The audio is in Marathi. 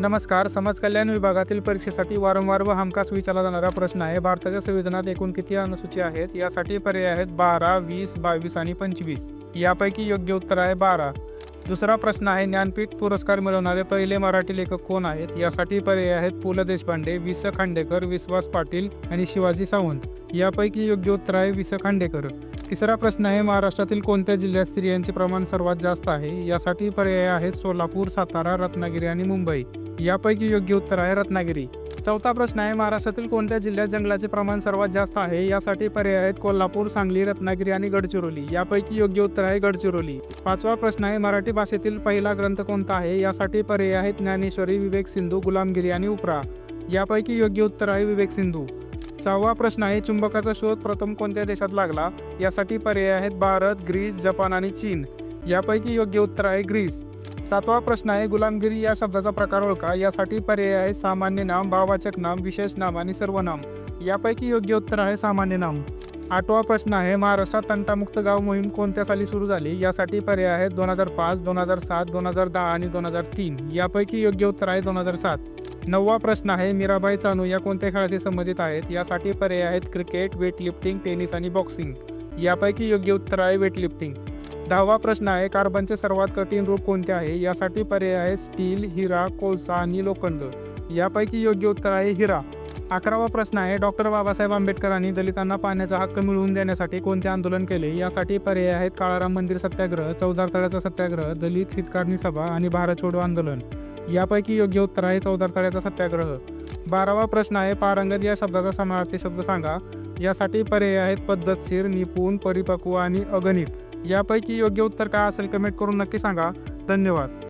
नमस्कार समाज कल्याण विभागातील परीक्षेसाठी वारंवार व हमखास विचारला जाणारा प्रश्न आहे. भारताच्या संविधानात एकूण किती अनुसूची आहेत? यासाठी पर्याय आहेत बारा वीस बावीस आणि पंचवीस. यापैकी योग्य उत्तर आहे बारा. दुसरा प्रश्न आहे ज्ञानपीठ पुरस्कार मिळवणारे पहिले मराठी लेखक कोण आहेत? यासाठी पर्याय आहेत पु. ल. देशपांडे वि. स. खांडेकर विश्वास पाटील आणि शिवाजी सावंत. यापैकी योग्य उत्तर आहे वि. स. खांडेकर. तिसरा प्रश्न आहे महाराष्ट्रातील कोणत्या जिल्ह्यात स्त्रियांचे प्रमाण सर्वात जास्त आहे? यासाठी पर्याय आहेत सोलापूर सातारा रत्नागिरी आणि मुंबई. यापैकी योग्य उत्तर आहे रत्नागिरी. चौथा प्रश्न आहे महाराष्ट्रातील कोणत्या जिल्ह्यात जंगलाचे प्रमाण सर्वात जास्त आहे? यासाठी पर्याय आहेत कोल्हापूर सांगली रत्नागिरी आणि गडचिरोली. यापैकी योग्य उत्तर आहे गडचिरोली. पाचवा प्रश्न आहे मराठी भाषेतील पहिला ग्रंथ कोणता आहे? यासाठी पर्याय आहेत ज्ञानेश्वरी विवेक सिंधू गुलामगिरी आणि उपरा. यापैकी योग्य उत्तर आहे विवेक सिंधू. सहावा प्रश्न आहे चुंबकाचा शोध प्रथम कोणत्या देशात लागला? यासाठी पर्याय आहेत भारत ग्रीस जपान आणि चीन. यापैकी योग्य उत्तर आहे ग्रीस. सातवा प्रश्न आहे गुलामगिरी या शब्दाचा प्रकार ओळखा. यासाठी पर्याय आहे सामान्य नाम भाववाचक नाम विशेष नाम आणि सर्वनाम. यापैकी योग्य उत्तर आहे सामान्य नाम. आठवा प्रश्न आहे महाराष्ट्रात तंटामुक्त गाव मोहीम कोणत्या साली सुरू झाली? यासाठी पर्याय आहेत दोन हजार पाच दोन हजार सात दोन हजार दहा आणि दोन हजार तीन. यापैकी योग्य उत्तर आहे दोन हजार सात. नववा प्रश्न आहे मीराबाई चानू या कोणत्या खेळाशी संबंधित आहेत? यासाठी पर्याय आहेत क्रिकेट वेटलिफ्टिंग टेनिस आणि बॉक्सिंग. यापैकी योग्य उत्तर आहे वेटलिफ्टिंग. दहावा प्रश्न आहे कार्बनचे सर्वात कठीण रूप कोणते आहे? यासाठी पर्याय आहे स्टील हिरा कोळसा आणि लोखंड. यापैकी योग्य उत्तर आहे हिरा. अकरावा प्रश्न आहे डॉक्टर बाबासाहेब आंबेडकरांनी दलितांना पाण्याचा हक्क मिळवून देण्यासाठी कोणते आंदोलन केले? यासाठी पर्याय आहेत काळाराम मंदिर सत्याग्रह चौदार तळ्याचा सत्याग्रह दलित हितकारणी सभा आणि भारत छोडो आंदोलन. यापैकी योग्य उत्तर आहे चौदार तळ्याचा सत्याग्रह. बारावा प्रश्न आहे पारंगत या शब्दाचा समानार्थी शब्द सांगा. यासाठी पर्याय आहेत पद्धतशीर निपुण परिपक्व आणि अगणित. यापैकी योग्य उत्तर काय असेल कमेंट करून नक्की सांगा. धन्यवाद.